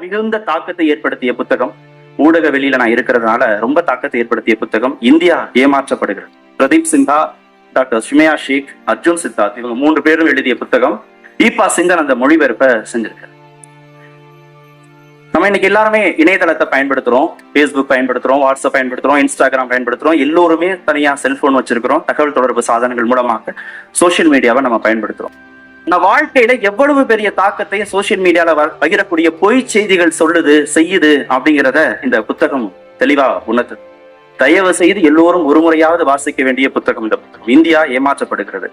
மிகுந்த தாக்கத்தை ஏற்படுத்திய புத்தகம். ஊடக வெளியில நான் இருக்கிறதுனால ரொம்ப தாக்கத்தை ஏற்படுத்திய புத்தகம் இந்தியா ஏமாற்றப்படுகிறது. பிரதீப் சின்ஹா டாக்டர் சுமையா ஷேக் அர்ஜுன் சித்தார்த் இவங்க மூன்று பேரும் எழுதிய புத்தகம் ஈபா சிங்கன் அந்த மொழிபெயர்ப்பை செஞ்சிருக்காரு. நம்ம இன்னைக்கு எல்லாருமே இணையதளத்தை பயன்படுத்துறோம் ஃபேஸ்புக் பயன்படுத்துறோம் வாட்ஸ்அப் பயன்படுத்துறோம் இன்ஸ்டாகிராம் பயன்படுத்துறோம் எல்லோருமே தனியா செல்போன் வச்சிருக்கிறோம் தகவல் தொடர்பு சாதனங்கள் மூலமாக சோசியல் மீடியாவை நம்ம பயன்படுத்துறோம். நான் வாழ்க்கையில எவ்வளவு பெரிய தாக்கத்தை சோசியல் மீடியால வ- பகிரக்கூடிய பொய் செய்திகள் சொல்லுது செய்யுது அப்படிங்கிறத இந்த புத்தகம் தெளிவா உணர்த்து தயவு செய்து எல்லோரும் ஒரு முறையாவது வாசிக்க வேண்டிய புத்தகம் இந்த புத்தகம். இந்தியா ஏமாற்றப்படுகிறது.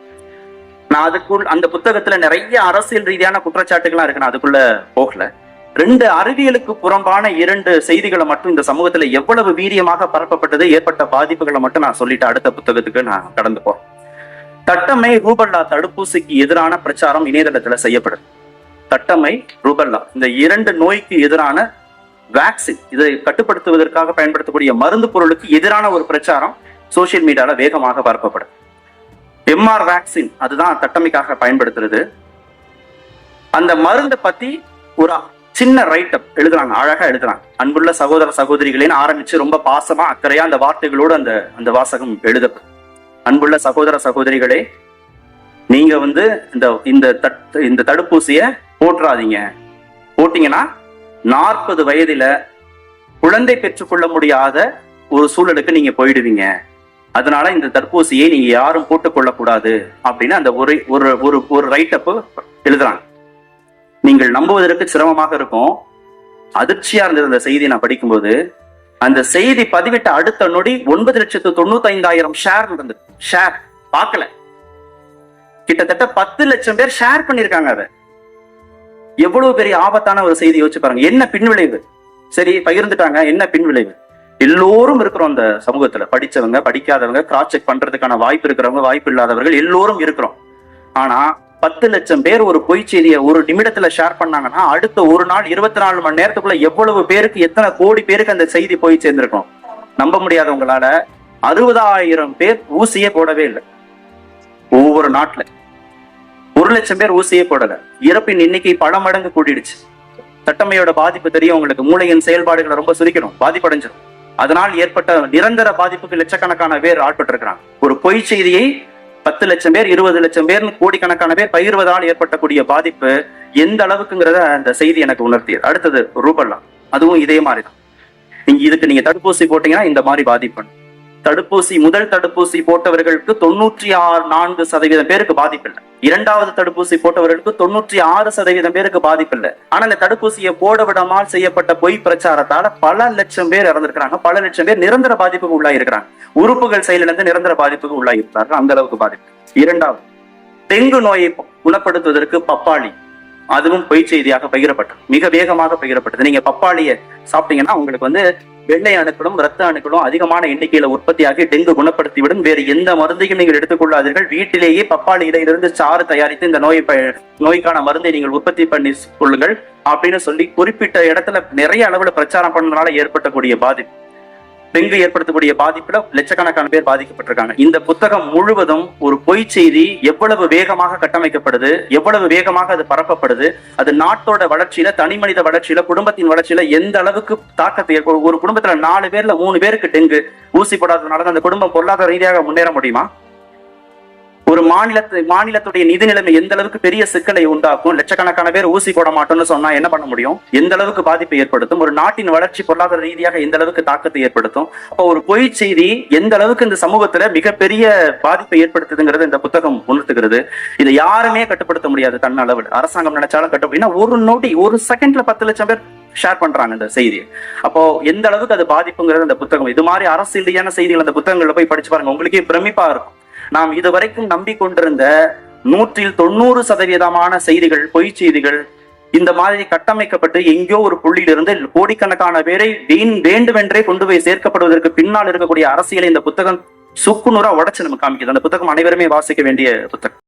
நான் அதுக்குள் அந்த புத்தகத்துல நிறைய அரசியல் ரீதியான குற்றச்சாட்டுகள்லாம் இருக்கு. நான் அதுக்குள்ள போகல. ரெண்டு அறிவியலுக்கு புறம்பான இரண்டு செய்திகளை மட்டும் இந்த சமூகத்துல எவ்வளவு வீரியமாக பரப்பப்பட்டது ஏற்பட்ட பாதிப்புகளை மட்டும் நான் சொல்லிட்டு அடுத்த புத்தகத்துக்கு நான் கடந்து போறேன். தட்டம்மை ரூபல்லா தடுப்பூசிக்கு எதிரான பிரச்சாரம் இணையதளத்துல செய்யப்படுது. தட்டம்மை ரூபல்லா இந்த இரண்டு நோய்க்கு எதிரான வேக்சின் இதை கட்டுப்படுத்துவதற்காக பயன்படுத்தக்கூடிய மருந்து பொருளுக்கு எதிரான ஒரு பிரச்சாரம் சோசியல் மீடியால வேகமாக பரப்பப்படும் எம்ஆர் வேக்சின் அதுதான் தட்டமைக்காக பயன்படுத்துறது. அந்த மருந்தை பத்தி ஒரு சின்ன ரைட்டப் எழுதுறாங்க அழகா எழுதுறாங்க. அன்புள்ள சகோதர சகோதரிகளின் ஆரம்பிச்சு ரொம்ப பாசமா அக்கறையா அந்த வார்த்தைகளோடு அந்த அந்த வாசகம் எழுதப்படும். அன்புள்ள சகோதர சகோதரிகளே நீங்க வந்து இந்த இந்த தட் இந்த தடுப்பூசிய போட்டுறாதீங்க போட்டீங்கன்னா நாற்பது வயதுல குழந்தை பெற்றுக்கொள்ள முடியாத ஒரு சூழலுக்கு நீங்க போயிடுவீங்க. அதனால இந்த தடுப்பூசியை நீங்க யாரும் போட்டுக்கொள்ள கூடாது அப்படின்னு அந்த ஒரு ஒரு ஒரு ஒரு ரைட் அப் எழுதுறாங்க. நீங்கள் நம்புவதற்கு சிரமமாக இருக்கும். அதிர்ச்சியா இருந்தது அந்த செய்தியை நான் படிக்கும்போது அந்த செய்தி பதிவிட்ட அடுத்த நொடி ஒன்பது லட்சத்து தொண்ணூத்தி ஐந்தாயிரம் ஷேர் நடந்தது. ஷேர் பார்க்கல. கிட்டத்தட்ட பத்து லட்சம் பேர் ஷேர் பண்ணிருக்காங்க அதை. எவ்வளவு பெரிய ஆபத்தான ஒரு செய்தி யோசிச்சு பாருங்க. என்ன பின்விளைவு? சரி பகிர்ந்துட்டாங்க. என்ன பின்விளைவு? எல்லோரும் இருக்கிறோம் அந்த சமூகத்துல. படிச்சவங்க படிக்காதவங்க கிராஸ் செக் பண்றதுக்கான வாய்ப்பு இருக்கிறவங்க வாய்ப்பு இல்லாதவர்கள் எல்லோரும் இருக்கிறோம். ஆனா பத்து லட்சம் பேர் ஒரு பொய் செய்தியை ஒரு நிமிடத்துல ஷேர் பண்ணாங்கன்னா அடுத்த ஒரு நாள் இருபத்தி நாலு மணி நேரத்துக்குள்ள எவ்வளவு பேருக்கு எத்தனை கோடி பேருக்கு அந்த செய்தி போய் சேர்ந்திருக்கும்? நம்ப முடியாதவங்களால அறுபதாயிரம் பேர் ஊசியே போடவே இல்லை. ஒவ்வொரு நாட்டுல. ஒரு லட்சம் பேர் ஊசியே போடல. இறப்பின் எண்ணிக்கை பல மடங்கு கூடிடுச்சு. தட்டமையோட பாதிப்பு தெரியும் உங்களுக்கு. மூளையின் செயல்பாடுகளை ரொம்ப சுருக்கணும் பாதிப்படைஞ்சிடும் அதனால் ஏற்பட்ட நிரந்தர பாதிப்புக்கு லட்சக்கணக்கான பேர் ஆட்பட்டிருக்கிறாங்க. ஒரு பொய் செய்தியை பத்து லட்சம் பேர் இருபது லட்சம் பேர் கோடிக்கணக்கான பேர் பகிர்வதால் ஏற்பட்டக்கூடிய பாதிப்பு எந்த அளவுக்குங்கிறத அந்த செய்தி எனக்கு உணர்த்தியது. அடுத்தது ரூபல்லா. அதுவும் இதே மாதிரி தான் நீங்க இதுக்கு நீங்க தடுப்பூசி போட்டீங்கன்னா இந்த மாதிரி பாதிப்பு. தடுப்பூசி முதல் தடுப்பூசி போட்டவர்களுக்கு தொண்ணூற்றி ஆறு நான்கு சதவீதம் பேருக்கு பாதிப்பில்லை. இரண்டாவது தடுப்பூசி போட்டவர்களுக்கு தொண்ணூற்றி ஆறு சதவீதம் பேருக்கு பாதிப்பில்லை. ஆனா இந்த தடுப்பூசியை போட விடாமல் செய்யப்பட்ட பொய் பிரச்சாரத்தால பல லட்சம் பேர் இறந்திருக்கிறாங்க. பல லட்சம் பேர் நிரந்தர பாதிப்புக்கு உள்ளாயிருக்கிறாங்க. உறுப்புகள் செயலிழந்து நிரந்தர பாதிப்புக்கு உள்ளாயிருக்கிறார்கள். அந்த அளவுக்கு பாதிப்பு. இரண்டாவது டெங்கு நோயை குணப்படுத்துவதற்கு பப்பாளி அதுவும் பொய் செய்தியாக பகிரப்பட்டது. மிக வேகமாக பகிரப்பட்டது. நீங்க பப்பாளியை சாப்பிட்டீங்கன்னா உங்களுக்கு வந்து வெள்ளை அணுக்களும் ரத்த அணுக்களும் அதிகமான எண்ணிக்கையில உற்பத்தியாகி டெங்கு குணப்படுத்திவிடும். வேறு எந்த மருந்தையும் நீங்கள் எடுத்துக்கொள்ளாதீர்கள். வீட்டிலேயே பப்பாளி இலையிலிருந்து சாறு தயாரித்து இந்த நோய் ப- நோய்க்கான மருந்தை நீங்கள் உற்பத்தி பண்ணி கொள்ளுங்கள் அப்படின்னு சொல்லி குறிப்பிட்ட இடத்துல நிறைய அளவுல பிரச்சாரம் பண்ணதுனால ஏற்பட்டக்கூடிய பாதிப்பு. டெங்கு ஏற்படுத்தக்கூடிய பாதிப்புல லட்சக்கணக்கான பேர் பாதிக்கப்பட்டிருக்காங்க. இந்த புத்தகம் முழுவதும் ஒரு பொய் செய்தி எவ்வளவு வேகமாக கட்டமைக்கப்படுது எவ்வளவு வேகமாக அது பரப்பப்படுது அது நாட்டோட வளர்ச்சியில தனி மனித வளர்ச்சியில குடும்பத்தின் வளர்ச்சியில எந்த அளவுக்கு தாக்கத்தை ஏற்படும் ஒரு குடும்பத்துல நாலு பேர்ல மூணு பேருக்கு டெங்கு ஊசி போடாததுனால தான் அந்த குடும்பம் பொருளாதார ரீதியாக முன்னேற முடியுமா? ஒரு மாநிலத்து மாநிலத்துடைய நிதி நிலைமை எந்த அளவுக்கு பெரிய சிக்கலை உண்டாக்கும்? லட்சக்கணக்கான பேர் ஊசி போட மாட்டோம்னு சொன்னா என்ன பண்ண முடியும்? எந்த அளவுக்கு பாதிப்பை ஏற்படுத்தும்? ஒரு நாட்டின் வளர்ச்சி பொருளாதார ரீதியாக எந்த அளவுக்கு தாக்கத்தை ஏற்படுத்தும்? அப்போ ஒரு பொய் செய்தி எந்த அளவுக்கு இந்த சமூகத்துல மிகப்பெரிய பாதிப்பை ஏற்படுத்துதுங்கிறது இந்த புத்தகம் உணர்த்துகிறது. இதை யாருமே கட்டுப்படுத்த முடியாது தன் அளவில். அரசாங்கம் நினைச்சாலும் கட்டுப்படினா ஒரு நோட்டி ஒரு செகண்ட்ல பத்து லட்சம் பேர் ஷேர் பண்றாங்க இந்த செய்தியை. அப்போ எந்த அளவுக்கு அது பாதிப்புங்கிறது அந்த புத்தகம். இது மாதிரி அரசு ரீதியான செய்திகள் அந்த புத்தகங்களை போய் படிச்சு பாருங்க. உங்களுக்கே பிரமிப்பா இருக்கும். நாம் இதுவரைக்கும் நம்பிக்கொண்டிருந்த நூற்றில் தொண்ணூறு சதவீதமான செய்திகள் பொய் செய்திகள் இந்த மாதிரி கட்டமைக்கப்பட்டு எங்கேயோ ஒரு புள்ளியிலிருந்து கோடிக்கணக்கான பேரை வீண் வேண்டுமென்றே கொண்டு போய் சேர்க்கப்படுவதற்கு பின்னால் இருக்கக்கூடிய அரசியலை இந்த புத்தகம் சுக்குநூறா உடச்சு நம்ம காமிக்கிறது அந்த புத்தகம் அனைவருமே வாசிக்க வேண்டிய புத்தகம்.